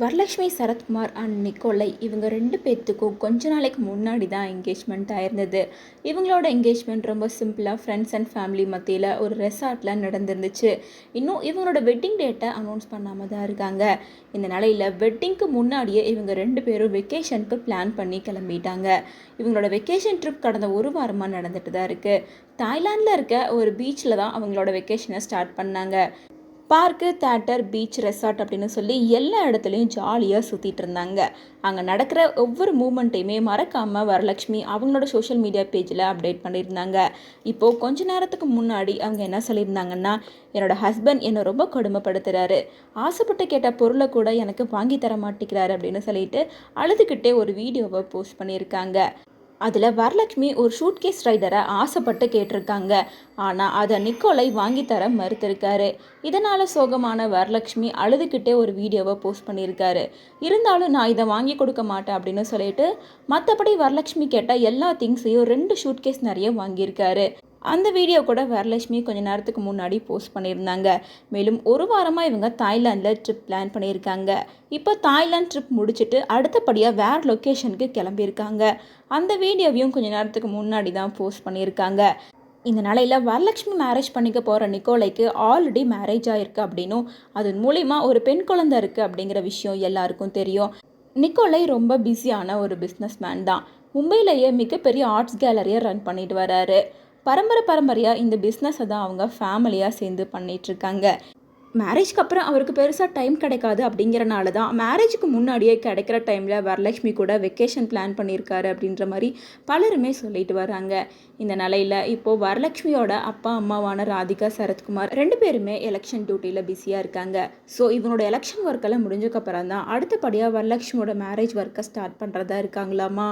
Varalakshmi Sarathkumar and நிக்கோலை இவங்க ரெண்டு பேர்த்துக்கும் கொஞ்ச நாளைக்கு முன்னாடி தான் என்கேஜ்மெண்ட் ஆயிருந்தது. இவங்களோட என்கேஜ்மெண்ட் ரொம்ப சிம்பிளாக ஃப்ரெண்ட்ஸ் அண்ட் ஃபேமிலி மத்தியில் ஒரு ரெசார்ட்டில் நடந்திருந்துச்சு. இன்னும் இவங்களோட வெட்டிங் டேட்டை அனௌன்ஸ் பண்ணாமல் தான் இருக்காங்க. இந்த நிலையில் வெட்டிங்க்கு முன்னாடியே இவங்க ரெண்டு பேரும் வெக்கேஷனுக்கு பிளான் பண்ணி கிளம்பிட்டாங்க. இவங்களோட வெக்கேஷன் ட்ரிப் கடந்த ஒரு வாரமாக நடந்துட்டு தான் இருக்குது தாய்லாந்தில் இருக்க ஒரு பீச்சில் தான் அவங்களோட வெக்கேஷனை ஸ்டார்ட் பண்ணாங்க. பார்க்கு தேட்டர் பீச் ரெசார்ட் அப்படின்னு சொல்லி எல்லா இடத்துலையும் ஜாலியாக சுற்றிட்டு இருந்தாங்க. அங்கே நடக்கிற ஒவ்வொரு மூமெண்ட்டையுமே மறக்காமல் வரலட்சுமி அவங்களோட சோஷியல் மீடியா பேஜில் அப்டேட் பண்ணியிருந்தாங்க. இப்போது கொஞ்ச நேரத்துக்கு முன்னாடி அவங்க என்ன சொல்லியிருந்தாங்கன்னா என்னோட ஹஸ்பண்ட் என்னை ரொம்ப கொடுமைப்படுத்துகிறாரு ஆசைப்பட்டு கேட்ட பொருளை கூட எனக்கு வாங்கி தர மாட்டேங்கிறாரு அப்படின்னு சொல்லிட்டு அழுதுகிட்டே ஒரு வீடியோவை போஸ்ட் பண்ணியிருக்காங்க. அதில் வரலட்சுமி ஒரு ஷூட்கேஸ் ரைடரை ஆசைப்பட்டு கேட்டிருக்காங்க. ஆனால் அதை நிக்கோலை வாங்கித்தர மறுத்திருக்காரு. இதனால் சோகமான வரலட்சுமி அழுதுகிட்டே ஒரு வீடியோவை போஸ்ட் பண்ணியிருக்காரு. இருந்தாலும் நான் இதை வாங்கி கொடுக்க மாட்டேன் அப்படின்னு சொல்லிட்டு மற்றபடி வரலட்சுமி கேட்ட எல்லா திங்ஸையும் ரெண்டு ஷூட்கேஸ் நிறைய வாங்கியிருக்காரு. அந்த வீடியோ கூட வரலட்சுமி கொஞ்ச நேரத்துக்கு முன்னாடி போஸ்ட் பண்ணியிருந்தாங்க. மேலும் ஒரு வாரமாக இவங்க தாய்லாந்தில் ட்ரிப் பிளான் பண்ணியிருக்காங்க. இப்போ தாய்லாந்து ட்ரிப் முடிச்சுட்டு அடுத்தபடியாக வேறு லொக்கேஷனுக்கு கிளம்பியிருக்காங்க. அந்த வீடியோவையும் கொஞ்ச நேரத்துக்கு முன்னாடி தான் போஸ்ட் பண்ணியிருக்காங்க. இந்த நிலையில் வரலட்சுமி மேரேஜ் பண்ணிக்க போகிற நிக்கோலைக்கு ஆல்ரெடி மேரேஜ் ஆகிருக்கு அப்படின்னும் அதன் மூலிமா ஒரு பெண் குழந்தை இருக்குது அப்படிங்கிற விஷயம் எல்லாருக்கும் தெரியும். நிக்கோலை ரொம்ப பிஸியான ஒரு பிஸ்னஸ் மேன் தான். மும்பையிலேயே மிகப்பெரிய ஆர்ட்ஸ் கேலரியை ரன் பண்ணிட்டு வராரு. பரம்பரை பரம்பரையாக இந்த பிஸ்னஸை தான் அவங்க ஃபேமிலியாக சேர்ந்து பண்ணிகிட்ருக்காங்க மேரேஜ்க்கு அப்புறம் அவருக்கு பெருசாக டைம் கிடைக்காது அப்படிங்கிறனால தான் மேரேஜுக்கு முன்னாடியே கிடைக்கிற டைமில் வரலட்சுமி கூட வெக்கேஷன் பிளான் பண்ணியிருக்காரு அப்படின்ற மாதிரி பலருமே சொல்லிட்டு வராங்க. இந்த நிலையில் இப்போது வரலட்சுமியோட அப்பா அம்மாவான ராதிகா சரத்குமார் ரெண்டு பேருமே எலெக்ஷன் டியூட்டியில் பிஸியாக இருக்காங்க. ஸோ இவனோட எலெக்ஷன் ஒர்க்கெல்லாம் முடிஞ்சக்கப்புறம் தான் அடுத்தபடியாக வரலட்சுமியோட மேரேஜ் ஒர்க்கை ஸ்டார்ட் பண்ணுறதா இருக்காங்களாமா?